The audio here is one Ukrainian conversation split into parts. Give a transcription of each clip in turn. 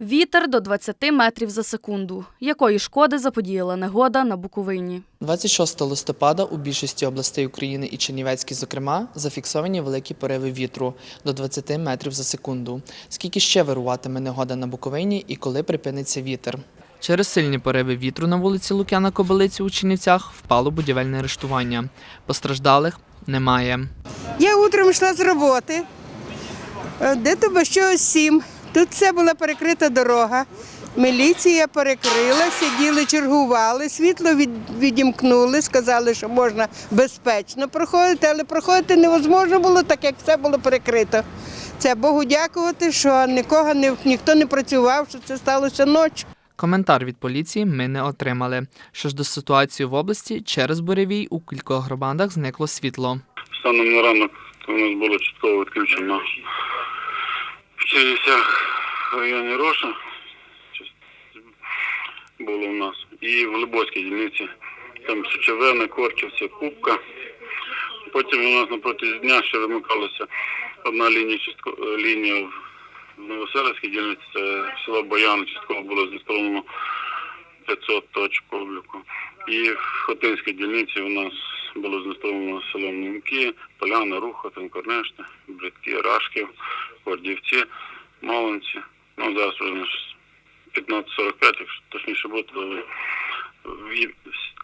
Вітер до 20 метрів за секунду. Якої шкоди заподіяла негода на Буковині? 26 листопада у більшості областей України і Чернівецькій, зокрема, зафіксовані великі пориви вітру до 20 метрів за секунду. Скільки ще вируватиме негода на Буковині і коли припиниться вітер? Через сильні пориви вітру на вулиці Лук'яна Кобилиці у Чернівцях впало будівельне арештування. Постраждалих немає. Я утром йшла з роботи, е, де то без чогось сім. Тут все була перекрита дорога. Міліція перекрила, сиділи, чергували, світло від, відімкнули, сказали, що можна безпечно проходити, але проходити невозможно було, так як все було перекрито. Це Богу дякувати, що нікого не, ніхто не працював, що це сталося ночі. Коментар від поліції ми не отримали. Що ж до ситуації в області, через буревій у кількох громадах зникло світло. Станом на ранок у нас було частково відключено в районі Роша. Було у нас. І в Либоцькій дільниці. Там Сучавене, Корчівці, Кубка. Потім у нас на протязі дня ще вимикалася одна лінія, частко- лінія в Новоселицькій дільниці, це село Бояни, частково було знеструмлено 500 точок обліку. І в Хотинській дільниці у нас було знеструмлено село Німки, Поляна, Рухотин, Корнешне, Бридки, Рашків, Гордівці, Малинці. Ну, зараз вже на 15.45, якщо точніше бути, то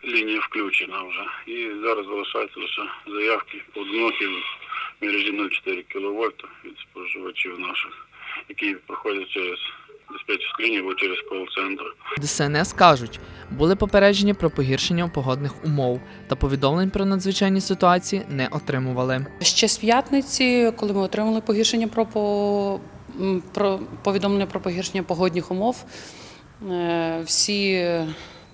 лінія включена вже. І зараз залишаються лише заявки поодинокі в мережі 0,4 кВт від споживачів наших, які проходять через лінію або через кол-центр. ДСНС кажуть, були попереджені про погіршення погодних умов та повідомлень про надзвичайні ситуації не отримували. Ще з п'ятниці, коли ми отримали погіршення про, по, про повідомлення про погіршення погодних умов, е, всі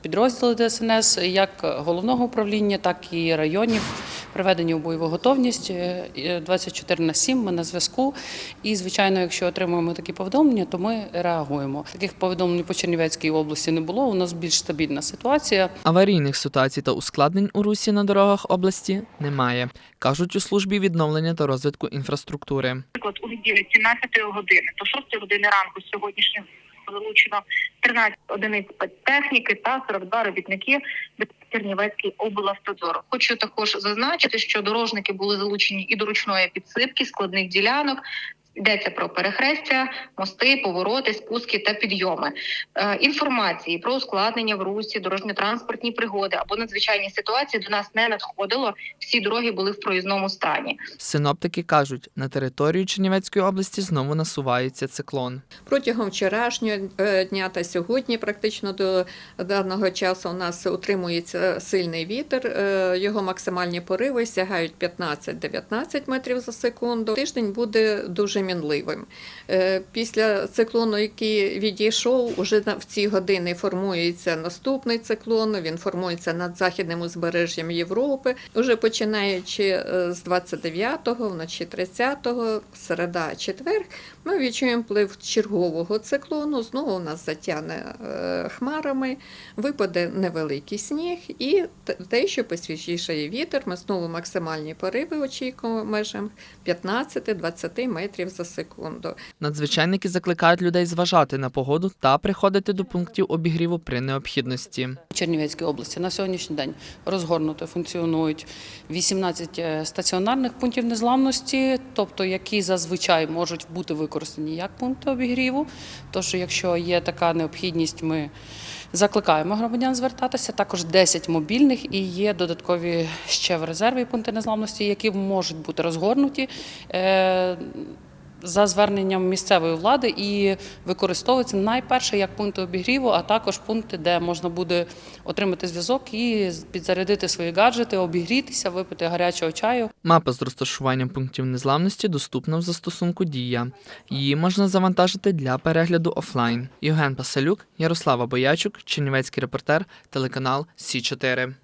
підрозділи ДСНС, як головного управління, так і районів, приведені у бойову готовність е, е, 24 на 7, Ми на зв'язку. І, звичайно, якщо отримуємо такі повідомлення, то ми реагуємо. Таких повідомлень по Чернівецькій області не було. У нас більш стабільна ситуація. Аварійних ситуацій та ускладнень у русі на дорогах області немає, кажуть у службі відновлення та розвитку інфраструктури. наприклад, у неділю 17 години до 6 години ранку сьогоднішнього залучено 13 одиниць спецтехніки та 42 робітники Чернівецької облавтодору. Хочу також зазначити, що дорожники були залучені і до ручної підсипки складних ділянок. Йдеться про перехрестя, мости, повороти, спуски та підйоми. Е, інформації про ускладнення в русі, дорожньо-транспортні пригоди або надзвичайні ситуації до нас не надходило. Всі дороги були в проїзному стані. Синоптики кажуть, на територію Чернівецької області знову насувається циклон. Протягом вчорашнього е, дня та сьогодні, практично до даного часу, у нас утримується сильний вітер. Е, Його максимальні пориви сягають 15-19 метрів за секунду. Тиждень буде дуже мінливим. Е, Після циклону, який відійшов, уже в ці години формується наступний циклон. Він формується над західним узбережжям Європи. Уже починаючи е, з 29-го, вночі 30-го, середа, четвер, ми відчуємо вплив чергового циклону. Знову нас затягне е, хмарами, випаде невеликий сніг і те, що посвіжішає вітер, ми знову максимальні пориви очікуємо в межах 15-20 метрів за секунду. Надзвичайники закликають людей зважати на погоду та приходити до пунктів обігріву при необхідності. В Чернівецькій області на сьогоднішній день розгорнуто функціонують 18 е, стаціонарних пунктів незламності, тобто які зазвичай можуть бути використані як пункти обігріву. Тож, якщо є така необхідність, ми закликаємо громадян звертатися. Також 10 мобільних і є додаткові ще в резерві пункти незламності, які можуть бути розгорнуті. За зверненням місцевої влади і використовуються найперше як пункти обігріву, а також пункти, де можна буде отримати зв'язок і підзарядити свої гаджети, обігрітися, випити гарячого чаю. Мапа з розташуванням пунктів незламності доступна в застосунку Дія. Її можна завантажити для перегляду офлайн. Євген Пасалюк, Ярослава Боячук, Чернівецький репортер, телеканал Сі 4